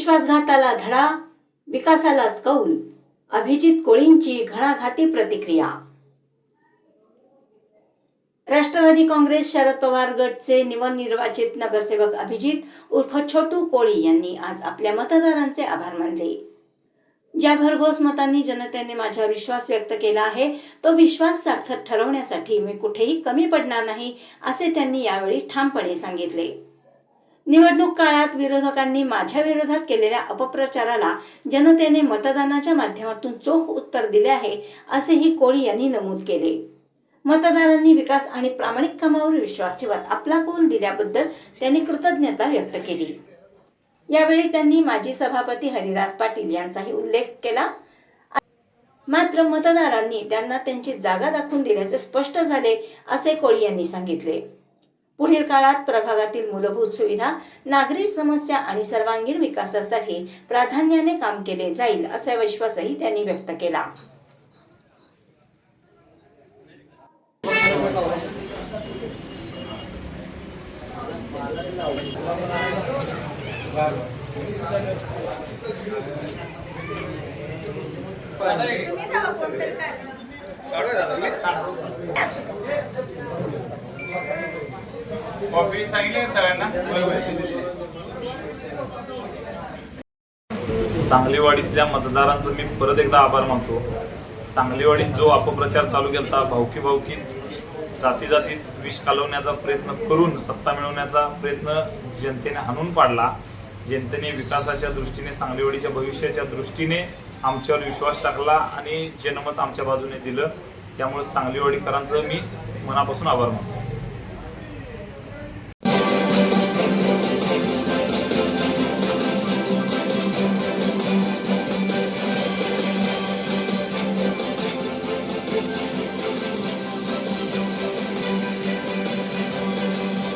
विश्वासघाताला धडा विकासालाच कौल अभिजित कोळींची घणाघाती प्रतिक्रिया. राष्ट्रवादी काँग्रेस शरद पवार गटचे नवनिर्वाचित नगरसेवक अभिजित उर्फ छोटू कोळी यांनी आज आपल्या मतदारांचे आभार मानले. ज्या भरघोस मतांनी जनतेने माझ्यावर विश्वास व्यक्त केला आहे तो विश्वास सार्थक ठरवण्यासाठी मी कुठेही कमी पडणार नाही असे त्यांनी यावेळी ठामपणे सांगितले. निवडणूक काळात विरोधकांनी माझ्या विरोधात केलेल्या अपप्रचाराला जनतेने मतदानाच्या माध्यमातून चोख उत्तर दिले आहे असेही कोळी यांनी नमूद केले. मतदारांनी विकास आणि प्रामाणिक कामावर विश्वास ठेवत आपला कौल दिल्याबद्दल त्यांनी कृतज्ञता व्यक्त केली. यावेळी त्यांनी माजी सभापती हरिदास पाटील यांचाही उल्लेख केला. मात्र मतदारांनी त्यांना त्यांची जागा दाखवून दिल्याचे स्पष्ट झाले असे कोळी यांनी सांगितले. पुढील काळात प्रभागातील मूलभूत सुविधा नागरी समस्या आणि सर्वांगीण विकासासाठी प्राधान्याने काम केले जाईल असा विश्वासही त्यांनी व्यक्त केला. कॉफी सांगितली सगळ्यांना? सांगलीवाडीतल्या मतदारांचं मी परत एकदा आभार मानतो. सांगलीवाडीत जो अपप्रचार चालू केला भावकी भावकीत जाती जातीत विष कालवण्याचा प्रयत्न करून सत्ता मिळवण्याचा प्रयत्न जनतेने हाणून पाडला. जनतेने विकासाच्या दृष्टीने सांगलीवाडीच्या भविष्याच्या दृष्टीने आमच्यावर विश्वास टाकला आणि जनमत आमच्या बाजूने दिलं. त्यामुळे सांगलीवाडीकरांचं मी मनापासून आभार मानतो.